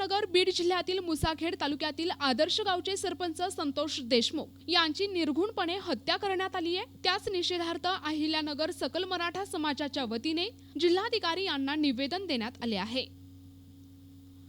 अहिल्यानगर बीड जिल्ह्यातील मुसाखेड तालुक्यातील आदर्श गावचे सरपंच संतोष देशमुख यांची निर्घुणपणे हत्या करण्यात आली आहे. त्याच निषेधार्थ अहिल्यानगर सकल मराठा समाजाच्या वतीने जिल्हाधिकारी यांना निवेदन देण्यात आले आहे.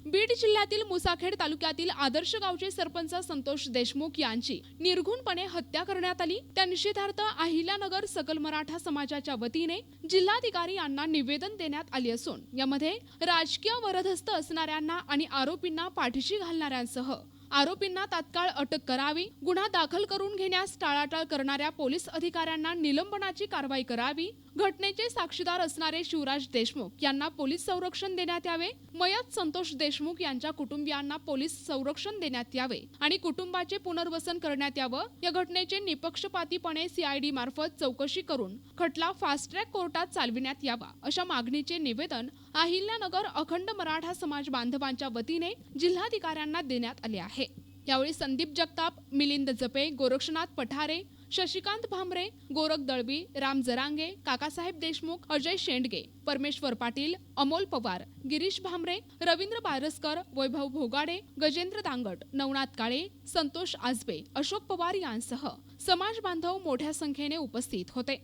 बीड जिल्ह्यातील मुसाखेड तालुक्यातील आदर्श गावचे सरपंच संतोष देशमुख यांची निर्घुणपणे हत्या करण्यात आली. त्या निषेधार्थ अहिल्यानगर सकल मराठा समाजाच्या वतीने जिल्हाधिकारी यांना निवेदन देण्यात आले असून यामध्ये राजकीय वरदहस्त असणाऱ्यांना आणि आरोपींना पाठीशी घालणाऱ्यांसह आरोपींना तात्काळ अटक करावी गुन्हा दाखल करून घेण्यास टाळाटाळ करणाऱ्या पोलीस अधिकाऱ्यांना निलंबनाची कारवाई करावी घटनेचे साक्षीदार असणारे शिवराज देशमुख यांना पोलीस संरक्षण देण्यात यावे मयत संतोष देशमुख यांच्या कुटुंबियांना पोलीस संरक्षण देण्यात यावे आणि कुटुंबाचे पुनर्वसन करण्यात यावं या घटनेचे निपक्षपातीपणे सीआयडी मार्फत चौकशी करून खटला फास्ट ट्रॅक कोर्टात चालविण्यात यावा अशा मागणीचे निवेदन अहिल्यानगर अखंड मराठा समाज बांधवांच्या वतीने जिल्हाधिकाऱ्यांना देण्यात आले आहे. यावेळी संदीप जगताप मिलिंद जपे गोरक्षनाथ पठारे शशिकांत भामरे गोरख दळवी राम जरांगे काकासाहेब देशमुख अजय शेंडगे परमेश्वर पाटील अमोल पवार गिरीश भामरे रवींद्र बारसकर वैभव भोगाडे गजेंद्र दांगट नवनाथ काळे संतोष आजबे अशोक पवार यांसह समाज बांधव मोठ्या संख्येने उपस्थित होते.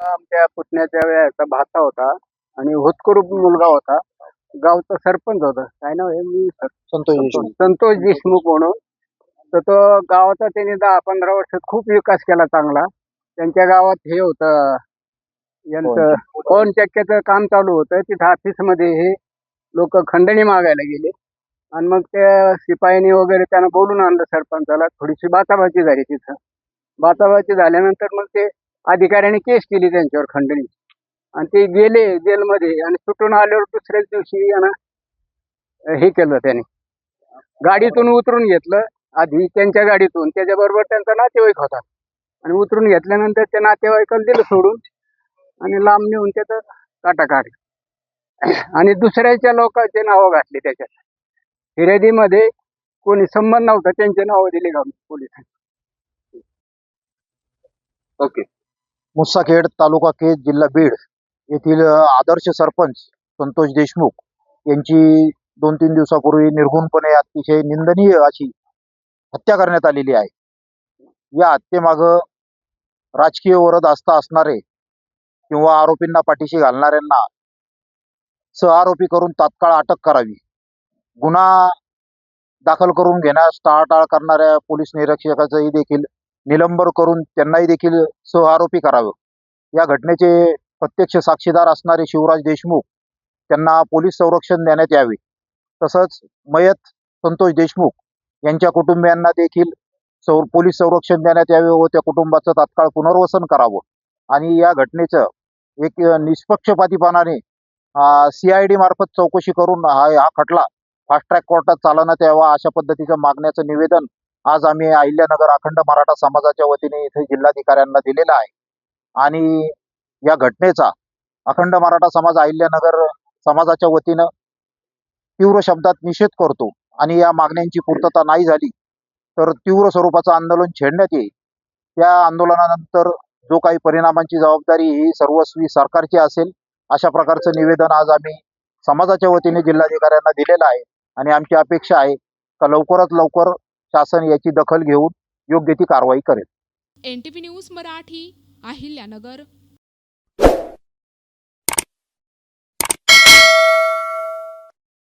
आमच्या पुतण्याच्या वेळाचा भाषा होता. आणि होतकरू मुलगा होता. गावचा सरपंच होता. काय नाव आहे? मी संतोष देशमुख. संतोष देशमुख म्हणून. तर तो गावाचा त्यांनी दहा पंधरा वर्षात खूप विकास केला चांगला. त्यांच्या गावात हे होतं. यांचं पवन चक्क्याचं काम चालू होतं. तिथं ऑफिसमध्ये हे लोक खंडणी मागायला गेले. आणि मग त्या शिपायांनी वगैरे त्यांना बोलून आणलं सरपंचाला. थोडीशी बाचाबाची झाली तिथं. बाचाबाची झाल्यानंतर मग ते अधिकाऱ्यांनी केस केली त्यांच्यावर खंडणी. आणि ते गेले जेलमध्ये आणि सुटून आल्यावर दुसऱ्याच दिवशी यांना हे केलं त्याने. गाडीतून उतरून घेतलं. आधी त्यांच्या गाडीतून. त्याच्याबरोबर त्यांचा नातेवाईक होता. आणि उतरून घेतल्यानंतर त्या नातेवाईकाला दिलं सोडून आणि लांब नेऊन त्याचं काटा काढ आणि दुसऱ्याच्या लोकांचे नावं घातले त्याच्यात. फिर्यादीमध्ये कोणी संबंध नव्हता. त्यांचे नावं दिले गाव पोलिसांनी. ओके. मुसाखेड तालुका केज जिल्हा बीड. येथील आदर्श सरपंच संतोष देशमुख यांची दोन तीन दिवसापूर्वी निर्घुणपणे अतिशय निंदनीय अशी हत्या करण्यात आलेली आहे. या हत्येमाग राजकीय वरद आस्था असणारे किंवा आरोपींना पाठीशी घालणाऱ्यांना सहआरोपी करून तात्काळ अटक करावी. गुन्हा दाखल करून घेण्यास टाळाटाळ करणाऱ्या पोलीस निरीक्षकाचंही देखील निलंबन करून त्यांनाही देखील सहआरोपी करावं. या घटनेचे प्रत्यक्ष साक्षीदार असणारे शिवराज देशमुख त्यांना पोलीस संरक्षण देण्यात यावे. तसंच मयत संतोष देशमुख यांच्या कुटुंबियांना देखील सौ पोलीस संरक्षण देण्यात यावे व त्या कुटुंबाचं तात्काळ पुनर्वसन करावं. आणि या घटनेचं एक निष्पक्षपातीपणाने सी आय डी मार्फत चौकशी करून हा हा खटला फास्ट ट्रॅक कोर्टात चालवण्यात यावा अशा पद्धतीचं मागण्याचं निवेदन आज आम्ही अहिल्यानगर अखंड मराठा समाजाच्या वतीने इथे जिल्हाधिकाऱ्यांना दिलेला आहे. आणि या घटनेचा अखंड मराठा समाज अहिल्यानगर समाजाच्या वतीनं तीव्र शब्दात निषेध करतो आणि या मागण्यांची पूर्तता नाही झाली तर तीव्र स्वरूपाचं आंदोलन छेडण्यात येईल. त्या आंदोलनानंतर जो काही परिणामांची जबाबदारी ही सर्वस्वी सरकारची असेल अशा प्रकारचं निवेदन आज आम्ही समाजाच्या वतीने जिल्हाधिकाऱ्यांना दिलेलं आहे आणि आमची अपेक्षा आहे का लवकरात लवकर शासन याची दखल घेऊन योग्य ती कारवाई करेल. NTP news Marathi Ahilyanagar.